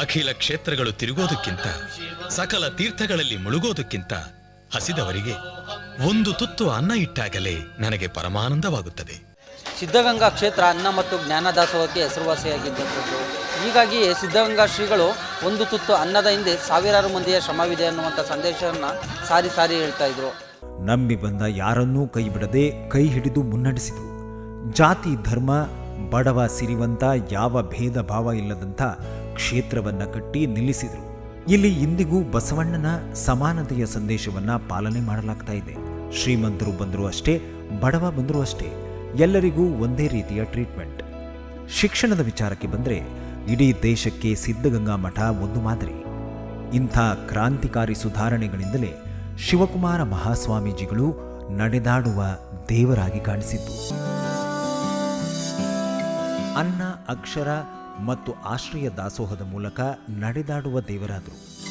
ಅಖಿಲ ಕ್ಷೇತ್ರಗಳು ತಿರುಗೋದಕ್ಕಿಂತ ಸಕಲ ತೀರ್ಥಗಳಲ್ಲಿ ಮುಳುಗೋದಕ್ಕಿಂತ ಹಸಿದವರಿಗೆ ಒಂದು ತುತ್ತು ಅನ್ನ ಇಟ್ಟಾಗಲೇ ನನಗೆ ಪರಮಾನಂದವಾಗುತ್ತದೆ. ಸಿದ್ಧಗಂಗಾ ಕ್ಷೇತ್ರ ಅನ್ನ ಮತ್ತು ಜ್ಞಾನದಾಸೋಹಕ್ಕೆ ಹೆಸರುವಾಸಿಯಾಗಿದ್ದಂಥದ್ದು ಹೀಗಾಗಿ ಸಿದ್ಧಗಂಗಾ ಶ್ರೀಗಳು ಒಂದು ತುತ್ತು ಅನ್ನದ ಹಿಂದೆ ಸಾವಿರಾರು ಮಂದಿಯ ಶ್ರಮವಿದೆ ಅನ್ನುವಂಥ ಸಂದೇಶವನ್ನು ಸಾರಿ ಸಾರಿ ಹೇಳ್ತಾ ಇದ್ರು. ನಂಬಿ ಬಂದ ಯಾರನ್ನೂ ಕೈ ಬಿಡದೆ ಕೈ ಹಿಡಿದು ಮುನ್ನಡೆಸಿದರು ಜಾತಿ ಧರ್ಮ ಬಡವ ಸಿರಿವಂತ ಯಾವ ಭೇದ ಭಾವ ಇಲ್ಲದಂಥ ಕ್ಷೇತ್ರವನ್ನ ಕಟ್ಟಿ ನಿಲ್ಲಿಸಿದರು. ಇಲ್ಲಿ ಇಂದಿಗೂ ಬಸವಣ್ಣನ ಸಮಾನತೆಯ ಸಂದೇಶವನ್ನ ಪಾಲನೆ ಮಾಡಲಾಗ್ತಾ ಇದೆ. ಶ್ರೀಮಂತರು ಬಂದರೂ ಅಷ್ಟೇ, ಬಡವ ಬಂದರೂ ಅಷ್ಟೇ, ಎಲ್ಲರಿಗೂ ಒಂದೇ ರೀತಿಯ ಟ್ರೀಟ್ಮೆಂಟ್. ಶಿಕ್ಷಣದ ವಿಚಾರಕ್ಕೆ ಬಂದರೆ, ಇಡೀ ದೇಶಕ್ಕೆ ಸಿದ್ಧಗಂಗಾ ಮಠ ಒಂದು ಮಾದರಿ. ಇಂಥ ಕ್ರಾಂತಿಕಾರಿ ಸುಧಾರಣೆಗಳಿಂದಲೇ ಶಿವಕುಮಾರ ಮಹಾಸ್ವಾಮೀಜಿಗಳು ನಡೆದಾಡುವ ದೇವರಾಗಿ ಕಾಣಿಸಿದ್ದು. ಅನ್ನ ಅಕ್ಷರ ಮತ್ತು ಆಶ್ರಯ ದಾಸೋಹದ ಮೂಲಕ ನಡೆದಾಡುವ ದೇವರಾದರು.